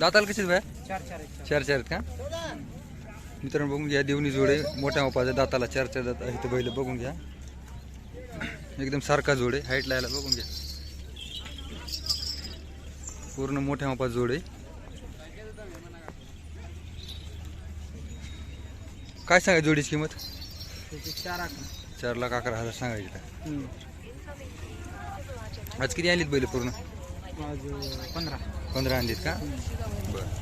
दाताला कशी भाया चार चार आहेत. का? मित्रांनो बघून घ्या देवणी जोडे मोठ्या मापाचा दाताला चार चार दात आहे बैल बघून घ्या. एकदम सारखा जोडे हाईट लायला बघून घ्या. पूर्ण मोठ्या मापाचा जोडे. काय सांगाय जोडीची किंमत? चार आठ चार लाख अकरा हजार सांगायची. आज किती आणलीत बैल पूर्ण? आज पंधरा. पंधरा आणलीत का? बरं.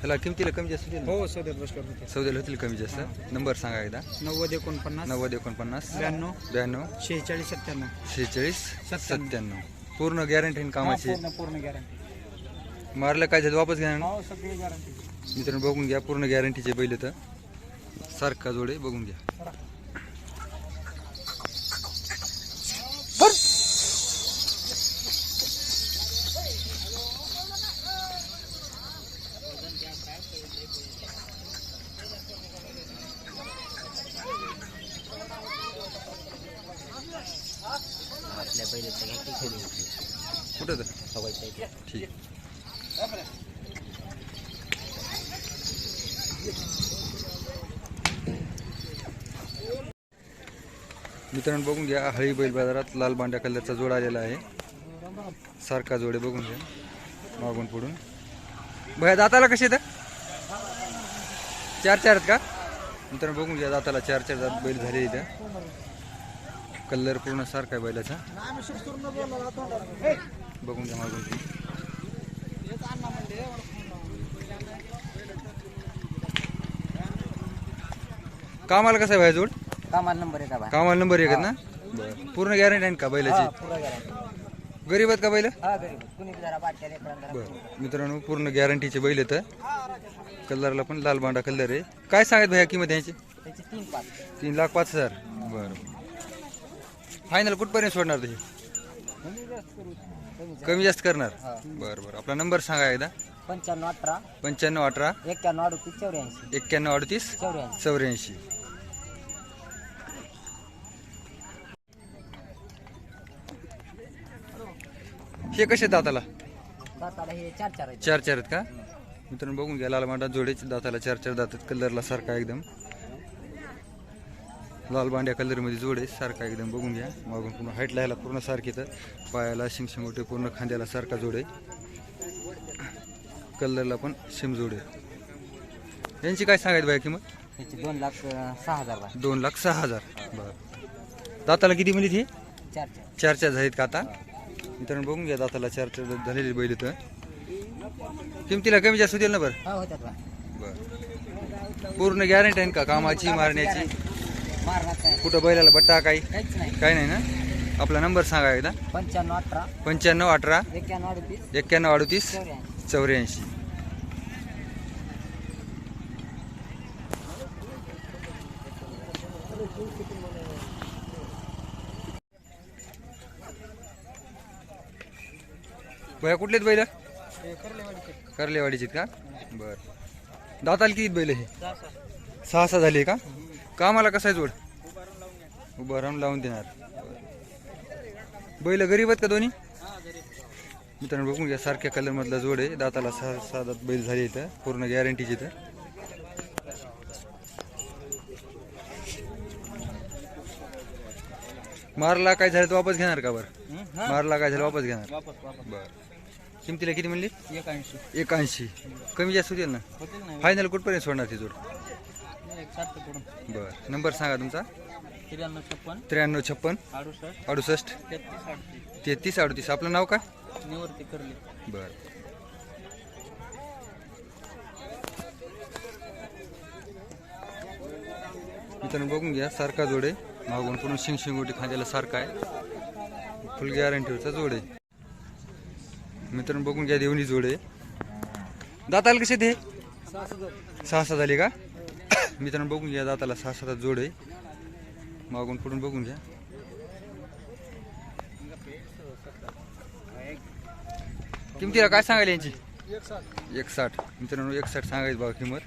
त्याला किमतीला कमी जास्त होतील ना? हो बसलो होते सौद्याला होतील कमी जास्त. नंबर सांगा एकदा. नव्वद एकोणपन्नास नव्वद एकोणपन्नास ब्याण्णव ब्याण्णव शेहेचाळीस सत्त्याण्णव. शेहेचाळीस सत्त्याण्णव. सत्त्याण्णव. पूर्ण गॅरंटी कामाची? पूर्ण पूर्ण गॅरंटी मारलं काय झालं? वापस घ्या ना? हो सगळी गॅरंटी मित्रांनो बघून घ्या पूर्ण गॅरंटीचे बैल तर. सारखा जोडे बघून घ्या. आपल्या पहिले सगळ्यांची खेळली होती कुठं तर? सवयच्या इथे ठीक. मित्रांनो बघून घ्या हळी बैल बाजारात लाल बांड्या कलरचा जोड आलेला आहे. सारखा जोडे बघून घ्या मागून पुढून. भया दाताला कसे तर चार चार आहेत का? मित्रांनो बघून घ्या दाताला चार चार दात बैल झाले इथं कलर पूर्ण सारखा आहे बैलाचा. बघून घ्या मागून. कामाला कसं आहे भाई जोड कामाला नंबर आहे का कामाला नंबर एक ना? बरं. पूर्ण गॅरंटी आहे का बैलाची? गरीब आहेत का बैल? हा बरं. मित्रांनो पूर्ण गॅरंटीचे बैल आहेत कलरला पण लाल बांडा कलर आहे. काय सांगत भैया किंमत यांची? तीन लाख पाच हजार. बरं. फायनल कुठपर्यंत सोडणार ते कमी जास्त करणार. बरं बरं. आपला नंबर सांगा एकदा. पंच्याण्णव अठरा. पंच्याण्णव अठरा. एक्क्याण्णव अडतीस चौऱ्याऐंशी. एक्क्याण्णव अडतीस चौऱ्याऐंशी. चौऱ्याऐंशी. हे कसे दाताला? दाताला हे चार चार आहेत. चार चार आहेत का? मित्रांनो बघून घ्या. लाल जोडेच दाताला चार चार दातात कलरला सारखा एकदम. लाल बांड्या कलरमध्ये जोड आहे. सारखा एकदम बघून घ्या. मागून पूर्ण हाईट लायला पूर्ण सारखी तर पायाला शिंगशिंगोटे पूर्ण खांद्याला सारखा जोड आहे. कलरला पण शिम जोड आहे. यांची काय सांगायचं बाय किंमत? त्याचे दोन लाख सहा हजार बा. दोन लाख सहा हजार. बरं. दाताला किती मिनिट ही चार चार. चार चार झालीत का आता? मित्रांनो बघून घ्या दाताला चार चार झालेली बैल तर. किमतीला कमी जास्त होतील ना बरं? हा बा. बरं. पूर्ण गॅरंटी आहे का? कामाची मारण्याची? कुठं बैलाला बट्टा काही? काहीच नाही. काही नाही ना? आपला नंबर सांगा एकदा. पंच्याण्णव अठरा. पंच्याण्णव अठरा. एक्क्याण्णव अडतीस. चौऱ्याऐंशी. भया कुठलेत बैल? करलेवाडीचे. का? बर. दाताला किती बैल हे सहा सहा. झाली का? कामाला कसा आहे जोड? उभं राहून लावून देणार. बैल गरीब आहेत का दोन्ही? मित्रांनो बघून घ्या सारख्या कलर मधला जोड आहे. दाताला सहा दात बैल झाले इथं. पूर्ण गॅरंटीची इथं. मारला काय झालं तर वापस घेणार का बरं? मारला काय झालं वापस घेणार? बर. किमतीला किती म्हणली? एक ऐंशी एकाऐंशी. कमी जास्त होतील ना? फायनल कुठपर्यंत सोडणार ती जोड? बर. नंबर सांगा तुमचा. त्र्याण्णव छप्पन. त्र्याण्णव छप्पन. अडुसष्ट. अडुसष्ट. तेहतीस अडतीस. तेहतीस अडतीस. आपलं नाव काय? निवृत्ती करले. बर. मित्रांनो बघून घ्या सारखा जोड आहे. मागून पूर्ण शिंग शिंगोटी खांद्याला सारखा आहे. फुल गॅरंटीवरचा जोड आहे. मित्रांनो बघून घ्या देवणी जोड आहे. दाताला कसे ते? सहा सहा झाले का? मित्रांनो बघून घ्या दाताला सहा सात जोड. आहे मागून पुढून बघून घ्या. किमतीला काय सांगायला यांची? एक साठ मित्रांनो एक साठ सांगायचं बघा किंमत.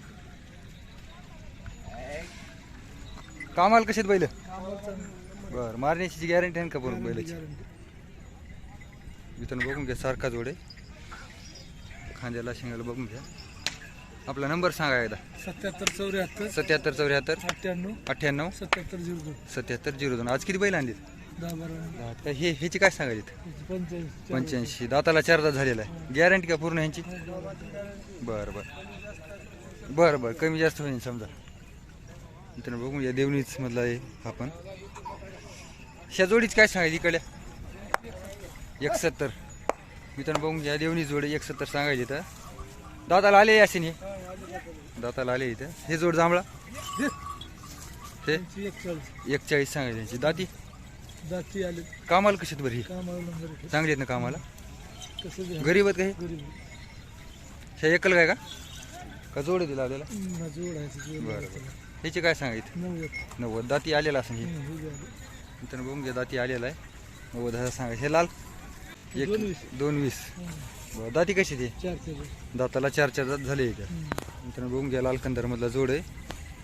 कामाला कशी आहेत बैल? बरं मारण्याची गॅरंटी आहे का बरोबर बैलाची? मित्रांनो बघून घ्या सारखा जोड. आहे खांद्याला शेंगाला बघून घ्या. आपला नंबर सांगा एकदा. सत्याहत्तर चौऱ्याहत्तर सत्याहत्तर चौऱ्याहत्तर अठ्ठ्याण्णव अठ्ठ्याण्णव सत्याहत्तर झिरो दोन. सत्याहत्तर झिरो दोन. आज किती बैल आणलीत? दहा बारा हे ह्याची काय सांगायची पंच्याऐंशी पंच्याऐंशी. दाताला चार दात झालेला आहे. गॅरंटी का पूर्ण ह्यांची? बरं बरं. बरं बरं. कमी जास्त होईल समजा. मित्रांनो बघून या देवणीच मधला आहे आपण ह्या जोडीच काय सांगायची इकडल्या एकसत्तर. मित्रांनो बघून घ्या देवणी जोड एकसत्तर सांगायची तर दाताला आले असेल हे दाताला आले इथं. हे जोड जांभळा. हे? एकचाळीस एकचाळीस त्यांची दाती? दाती आले कामाला कशी आहेत ही? चांगली आहेत ना कामाला? कसं गरीब आहेत का हे? हे एकल काय का? का जोडे दिला आलेला जोड बरं बरं. ह्याची काय सांगा नव्वद नव्वद. दाती आलेला असं हे. मित्रांनो बघून घ्या दाती आलेला आहे. नव्वद हजार सांगा. हे लाल? एक दोन वीस. बरं दाती कशी ते? चार चार दाताला चार चार दात झाले इथं. मित्रांनो बघून घ्या लाल कंदरमधला जोड आहे.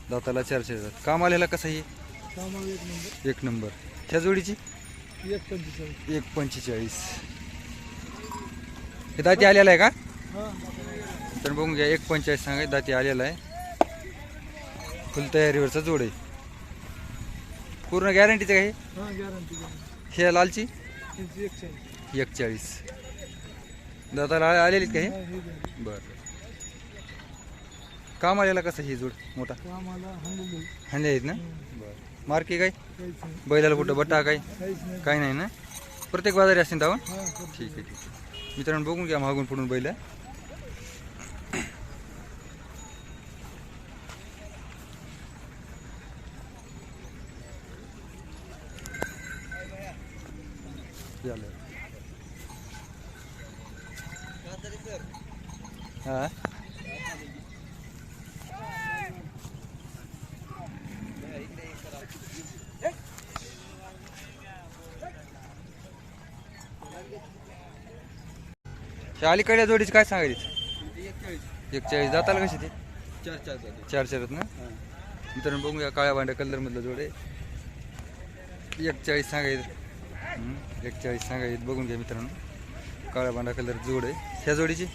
दाताला चार चार दात. काम आलेला कसा हे कामाला एक नंबर. एक नंबर. ह्या जोडीची? एक पंचेचाळीस. एक पंचेचाळीस. हे दाती आलेला आहे का? हां. तर बघून घ्या एक पंचाळीस सांगायचं दाती आलेला आहे. फुल तयारीवरचा जोड आहे. पूर्ण गॅरंटीचं का हे? गॅरंटी गॅरंटी लालची? त्यांची एकचाळीस. दाताला आ- आलेलीत का हे? हां, हे. बरं. काम आलेला कसं ही जोड मोठा? हांडे आहेत ना? बरं. मार्की काय? बैलाला कुठं? बट्टा काय? काहीच नाही. काय नाही ना? प्रत्येक बाजारी असतील दावा हां. ठीक आहे ठीक आहे. मित्रांनो बघून घ्या मागून पुढून बैल. हा. त्या अलीकडल्या जोडीची काय सांगायची? एकचाळीस. दाताला कशी ते? चार चार चार चार आहेत ना? मित्रांनो बघूया काळ्या भांड्या कलर मधलं जोड. आहे एकचाळीस सांगायचं. हम्म, एकचाळीस सांगायचं. बघून घ्या मित्रांनो. काळ्या भांडा कलर जोड. आहे ह्या जोडीची?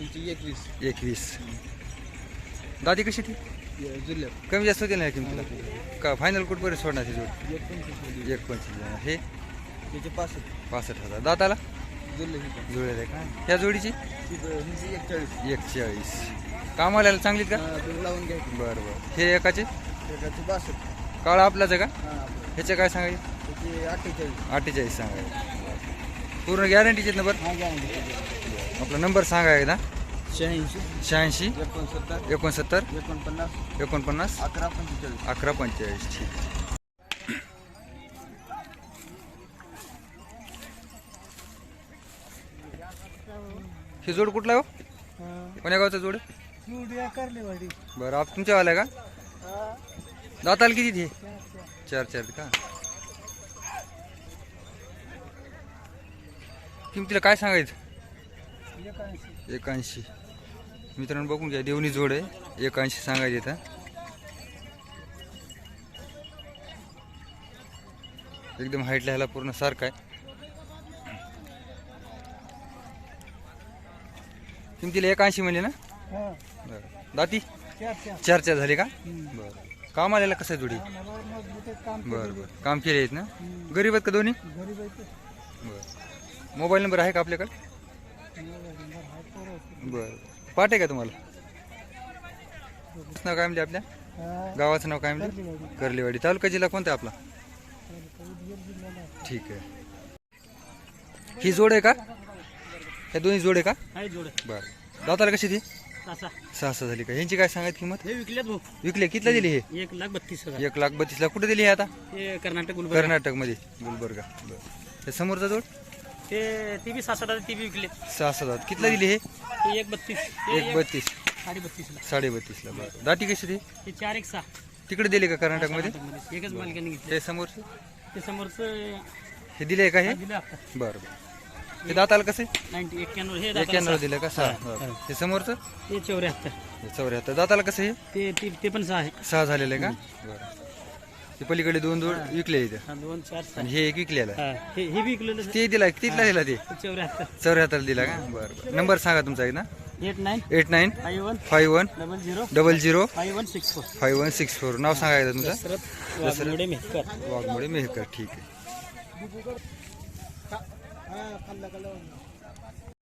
त्यांची एकवीस. एकवीस. दादी कशी ती? जिल्ह्यात कमी जास्त होतील ना या किमतीला? का फायनल कुठपर्यंत सोडणार ती जोड? एक पंचवीस एक पंचवीस हे? त्याचे पासष्ट. पासष्ट हजार. दाताला? जिल्हे जुळेल आहे का? ह्या जोडीची? एकचाळीस. एकचाळीस. कामाला चांगलीत का? लावून घ्यायची बरं बरं. हे एकाचे? त्याची बासष्ट काळा आपलाच आहे का? हां ह्याचं काय सांगायचं? त्याची अठ्ठेचाळीस. अठ्ठेचाळीस सांगायचं. पूर्ण गॅरंटीचे नंबर हा गॅरंटी आपला नंबर सांगा एकदा. शहाऐंशी. शहाऐंशी. एकोणसत्तर. एकोणसत्तर. एकोणपन्नास. एकोणपन्नास. अकरा पंचेचाळीस. अकरा पंचेचाळीस. ठीक हे जोड कुठला हो. कोण्या गावचा जोड? बरं आप तुमच्यावाला आहे का दाताला किती ते? चार चार का? किमतीला काय सांगायचं? एकाऐंशी. मित्रांनो बघून घ्या देवणी जोड आहे. एकाऐंशी सांगायचे इथं एकदम हाईटला ह्याला पूर्ण सारखा आहे. किमतीला एकाऐंशी म्हणले ना? बरं. दाती? चार चार. झाले का? बरं. काम आलेला कसं आहे जोडी? बरं बरं. काम केले आहेत ना? गरीब आहेत का दोन्ही? बरं. मोबाईल नंबर आहे का आपल्याकडे? बरं. पाठ आहे का तुम्हाला? नाव काय म्हणले आपल्या? हां. गावाचं नाव काय म्हणले कर्लीवाडी. तालुका जिल्हा कोणता आपला. ठीक आहे. ही जोड आहे का? ह्या दोन्ही जोड आहे का? बरं. दाताला कशी ती? सहा सहा झाली का? ह्यांची काय सांगायची किंमत? हे विकलेत भाऊ. विकले. कितीला दिली हे? एक लाख बत्तीस हजार. एक लाख बत्तीसला कुठे दिली हे आता? हे कर्नाटक गुलबर्गा. कर्नाटकमध्ये. गुलबर्गा. बरं. हे समोरचा जोड? ते ती बी सात ती बी विकले. सहा सहा दात कितीला दिली हे? ते एक बत्तीस. ते एक बत्तीस. साडे बत्तीसला. साडे बत्तीसला बरं. दाटी कशी ती? ते चार एक सहा. तिकडे दिली का कर्नाटकमध्ये? कर्नाटकमध्ये. एकच मालकाने घेतले. हे समोरचे? ते समोरचं हे दिले का हे? दिलं आता. बरं बरं. हे दाताला कसे नाईन्टी एक्क्याण्णव हे एक्क्याण्णव दाताला दिलं का? सहा. बरं. हे. समोरचं? सहा. ते चौऱ्याहत्तर. हे चौऱ्याहत्तर. दाताला कसं हे? ते ती- ते पण सहा आहे. सहा झालेलं आहे का? बरं. ते पलीकडे दोन जोड विकले इथे. हा, दोन चार सहा. आणि हे एक विकलेला. आहे. हा, हे हे विकलेलं ते दिला कितीला दिला ते. चौऱ्याहत्तर. चौऱ्याहत्तर दिला का? बरं बरं. नंबर सांगा तुमचा एकदा eight nine eight nine five one five one double zero double zero five one six four. Five one six four. नाव सांगा एकदा तुमचं. दसरथ वाघमोडे मेहकर. वाघमोडे मेहकर. ठीक आहे. हा